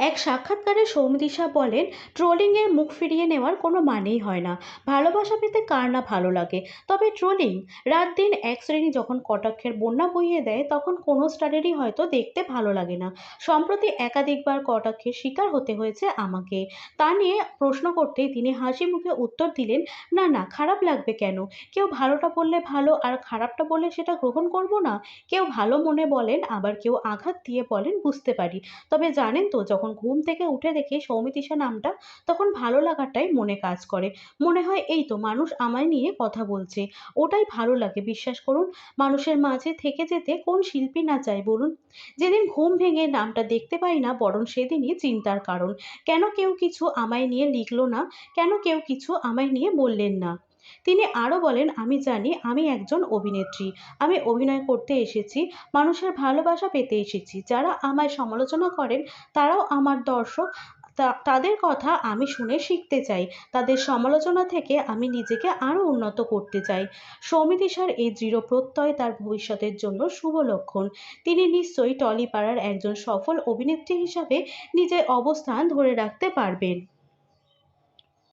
এক সাক্ষাৎকারে সৌমিতিশা বলেন ট্রোলিংয়ে মুখ ফিরিয়ে নেওয়ার কোনো মানেই হয় না। ভালোবাসা পেতে কার না ভালো লাগে? তবে ট্রোলিং রাত দিন এক শ্রেণি যখন কটাক্ষের বন্যা বইয়ে দেয়, তখন কোনো স্টারেরই হয়তো দেখতে ভালো লাগে না। সম্প্রতি একাধিকবার কটাক্ষের শিকার হতে হয়েছে আমাকে। তা নিয়ে প্রশ্ন করতেই তিনি হাসি মুখে উত্তর দিলেন, না না, খারাপ লাগবে কেন? কেউ ভালোটা বললে ভালো আর খারাপটা বললে সেটা গ্রহণ করব না? কেউ ভালো মনে বলেন, আবার কেউ আঘাত দিয়ে বলেন, বুঝতে পারি। তবে জানেন তো, যখন ঘুম থেকে উঠে দেখি সৌমিতিশা নামটা তখন ভালো লাগাটাই মনে কাজ করে। মনে হয় এই তো মানুষ আমায় নিয়ে কথা বলছে। ওটাই ভালো লাগে, বিশ্বাস করুন। মানুষের মাঝে থেকে যেতে কোন শিল্পী না চায় বলুন? যেদিন ঘুম ভেঙে নামটা দেখতে পাই না, বরং সেদিনই চিন্তার কারণ। কেন কেউ কিছু আমায় নিয়ে লিখলো না? কেন কেউ কিছু আমায় নিয়ে বললেন না? তিনি আরও বলেন, আমি জানি আমি একজন অভিনেত্রী। আমি অভিনয় করতে এসেছি, মানুষের ভালোবাসা পেতে এসেছি। যারা আমায় সমালোচনা করেন, তারাও আমার দর্শক। তাদের কথা আমি শুনে শিখতে চাই। তাদের সমালোচনা থেকে আমি নিজেকে আরও উন্নত করতে চাই। সৌমিতিশার এই দৃঢ় প্রত্যয় তার ভবিষ্যতের জন্য শুভ লক্ষণ। তিনি নিশ্চয়ই টলিপাড়ার একজন সফল অভিনেত্রী হিসাবে নিজের অবস্থান ধরে রাখতে পারবেন।